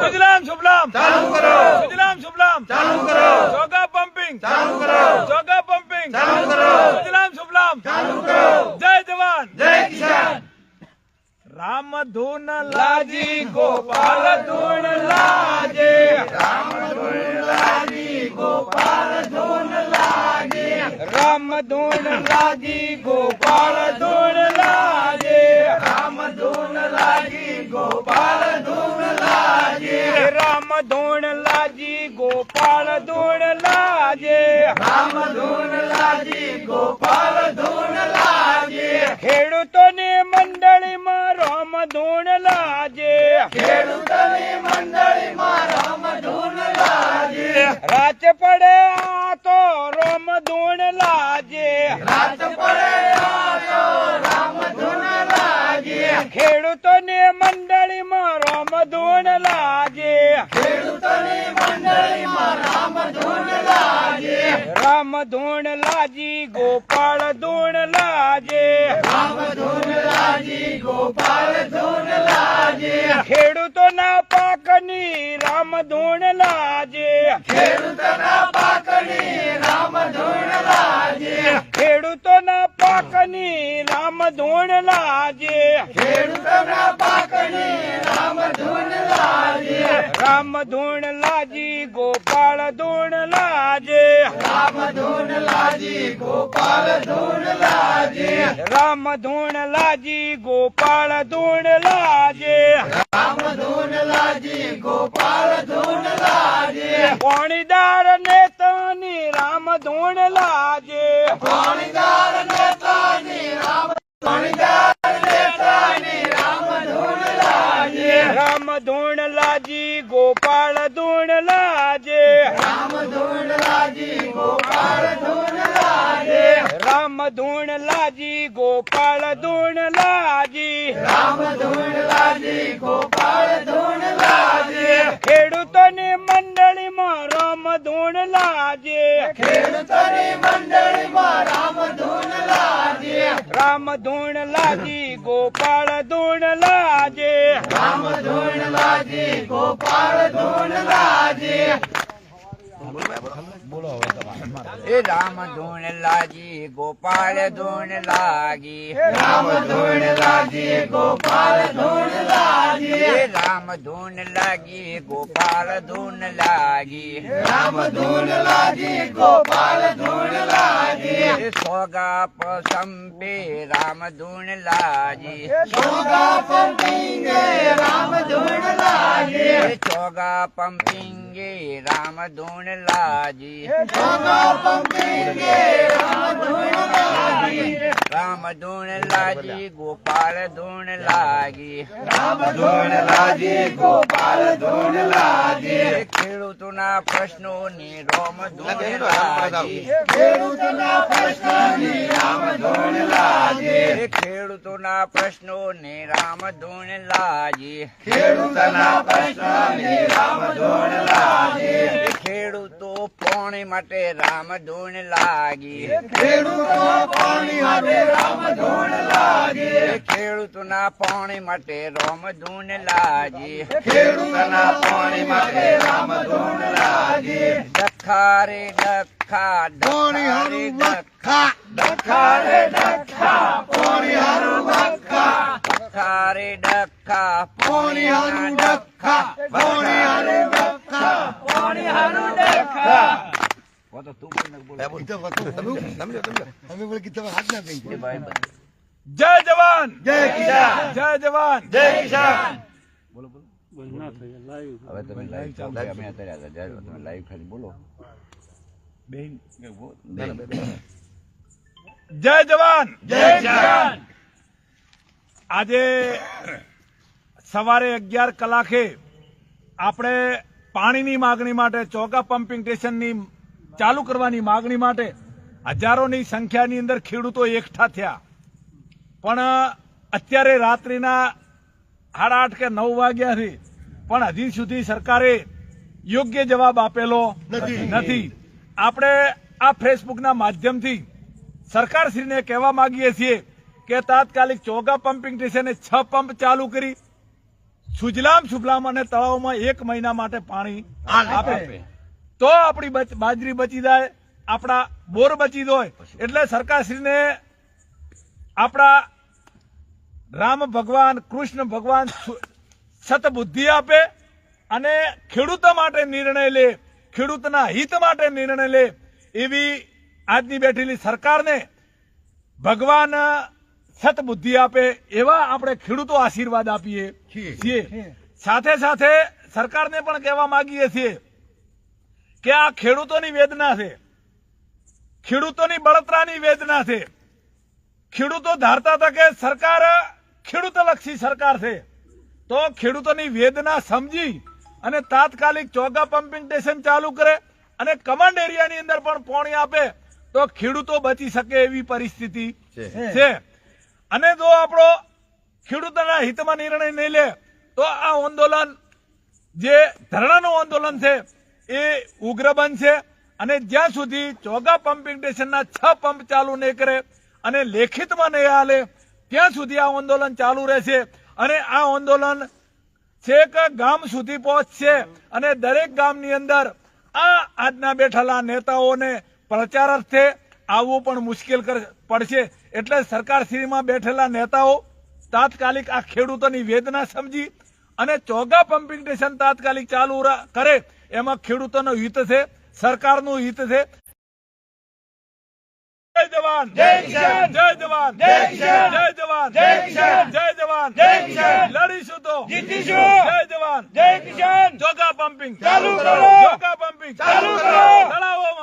સુજલામ સુફલામ. ચાલુ કરો. સુજલામ સુફલામ. ચાલુ કરો. ચોગા પમ્પિંગ. ચાલુ કરો. ચોગા પમ્પિંગ. ચાલુ કરો. સુજલામ સુફલામ. ચાલુ કરો. જય જવાન. જય કિસાન. રામ ધૂન લાજી ગોપાલ ધૂન લાજે. રામ ધૂન લાજી ગોપાલ ધૂન લાજે. રામ ધૂન લાગી ગોપાલ ધૂન લાગે ધૂન લાજી ગોપાલ ધૂણ લાજે. રામ ધૂણ લાજી ગોપાલ ધૂન લાગે ખેડૂતોની મંડળીમાં રામ ધૂણ લાજે. ખેડૂતની મંડળીમાં રામ ધૂણ લાજે. રાત પડે આ તો રામ ધૂણ લાજે. રાત પડે આ તો રામ ધૂન લાગે ખેડૂતોની મંડળીમાં રામ ધૂણ લાજે. લાજી રામ ધૂણ લાજે રામ ધૂન લાજી, ગોપાળ ધૂન લાજે. ખેડૂતો ના પાકની રામ ધૂણ લાજે પાકની રામ પાક લાજે. રામ ધૂણ લાજે ખેડૂતો ના પાકની રામ ધૂણ લાજે. ખેડૂતના પાકની ધૂન લાજી ગોપાલ ધૂણ લાજે. રામ ધૂણ લાજી ગોપાલ ધૂણ લાગે રામ ધૂણ લાજી ગોપાલ ધૂણ લાજે. રામ ધૂણ લાજી ગોપાલ ધૂન લાગે પોણીદાર નેતાની રામ ધૂણ લાજે. પાણીદાર નેતાની રામ પાણીદાર નેતાની રામ ધૂન લાગે ધૂન લાજી ગોપાલ ધૂણ લાજે. રામ ધૂણ લાજી ગોપાલ ધૂણ લાજે. રામ ધૂણ લાજી ગોપાલ ધૂણ લાજી. રામ ધૂણ લાજી ગોપાલ ધૂન લાગે ખેડૂતોની મંડળીમાં રામ ધૂન લાજે. ખેડૂતોની મંડળીમાં રામ ધૂન લાગે રામ ધૂન લાજી. ગોપાળ ધૂન લાજે રામ ધૂન લાજી. ગોપાલ ધૂન લાગે એ રામ ધૂન લાગી ગોપાલ ધૂન લાગી. રામ ધૂન લાગી ગોપાલ ધૂન લાગી. એ રામ ધૂન લાગી ગોપાલ ધૂન લાગી. રામ ધૂન લાગી ગોપાલ ધૂન લાગી. એ સોગા પસંબે રામ ધૂન લાગી. સોગા પંપિંગે રામ ધૂન લાગી. એ ચોગા પંપિંગે રામ ધૂન લાગી સોગા પંપિંગે રામ ધૂન લાગે રામ ધૂન લાગી ગોપાલ ધૂન લાગી. રામ ધૂન લાગી ગોપાલ લાગી લાગે એ ખેડૂતોના પ્રશ્નોની રોમ ધૂન લાગી. ખેડૂતના પ્રશ્નની રામ ધૂન લાગે ખેડૂતોના પ્રશ્નોને રામ ધૂન લાગી. ખેડૂતના પ્રશ્નની રામ ધૂન માટે રામ ધૂણ લાગી. ખેડૂતો પાણી માટે રામ ધૂન લાગે. ખેડૂતોના પાણી માટે રામ ધૂન લાગી. ખેડૂતના પાણી માટે રામ ધૂન લાગી. ડખા રે ડખા ડખા રે ડખા ડખારે ડખા પાણી હારું ડખા ડખારે ડખા પાણી હારું ડખા પાણી હારું ડખા પાણી હારું ડખા જય જવાન જય કિસાન જય જવાન જય કિસાન હવે તમે લાઈવ ચાલુ અમે અત્યારે આગળ જાય તમે લાઈવ ખાલી બોલો જય જવાન જય કિસાન આજે સવારે અગિયાર કલાકે આપણે પાણીની માગણી માટે ચોગા પમ્પિંગ સ્ટેશનની ચાલુ કરવાની માગણી માટે હજારોની સંખ્યાની અંદર ખેડૂતો એકઠા થયા. પણ અત્યારે રાત્રિના સાડા આઠ કે નવ વાગ્યાથી પણ હજી સુધી સરકારે યોગ્ય જવાબ આપેલો નથી. આપણે આ ફેસબુકના માધ્યમથી સરકારશ્રીને કહેવા માંગીએ છીએ કે તાત્કાલિક ચોગા પમ્પિંગ સ્ટેશને છ પંપ ચાલુ કરી સુજલામ સુફલામ અને તળાવમાં એક મહિના માટે પાણી આપે. તો આપણી બાજરી બચી જાય આપણા બોર બચી જાય. એટલે સરકારશ્રીને આપણા રામ ભગવાન કૃષ્ણ ભગવાન સતબુદ્ધિ આપે અને ખેડૂતો માટે નિર્ણય લે ખેડૂતના હિત માટે નિર્ણય લે. એવી આજની બેઠેલી સરકારને ભગવાન સતબુદ્ધિ આપે એવા આપણે ખેડૂતો આશીર્વાદ આપીએ છીએ. સાથે સાથે સરકારને પણ કહેવા માંગીએ છીએ કે આ ખેડૂતોની વેદના છે. ખેડૂતોની બળતરાની વેદના છે. ખેડૂતો ધારતા હતા કે સરકાર ખેડૂતલક્ષી સરકાર છે. તો ખેડૂતોની વેદના સમજી અને તાત્કાલિક ચોગા પમ્પિંગ સ્ટેશન ચાલુ કરે અને કમાન્ડ એરિયાની અંદર પણ પોણી આપે તો ખેડૂતો બચી શકે એવી પરિસ્થિતિ છે. અને જો આપણો ખેડૂતોના હિતમાં નિર્ણય નહીં લે તો આ આંદોલન જે ધરણાનું આંદોલન છે એ ઉગ્ર બનશે અને જ્યાં સુધી ચોગા પંપિંગ સ્ટેશનના છ પંપ ચાલુ નહીં કરે અને લેખિતમાં નહીં હાલે, ત્યાં સુધી આ આંદોલન ચાલુ રહેશે. અને આ આંદોલન છેક ગામ સુધી પહોંચશે અને દરેક ગામની અંદર આ આજના બેઠેલા નેતાઓને પ્રચાર અર્થે આવવું પણ મુશ્કેલ પડશે. એટલે સરકારશ્રીમાં બેઠેલા નેતાઓ તાત્કાલિક આ ખેડૂતોની વેદના સમજી અને ચોગા પંપિંગ સ્ટેશન તાત્કાલિક ચાલુ કરે. એમાં ખેડૂતોનું હિત છે સરકારનું હિત છે. જય જવાન જય જવાન જય જવાન જય જવાન લડીશું તો. જીતીશું! જય જવાન. જય કિસાન. જોગા પંપિંગ. ચાલુ કરો! જોગા પંપિંગ. ચાલુ કરો! તળાવોમાં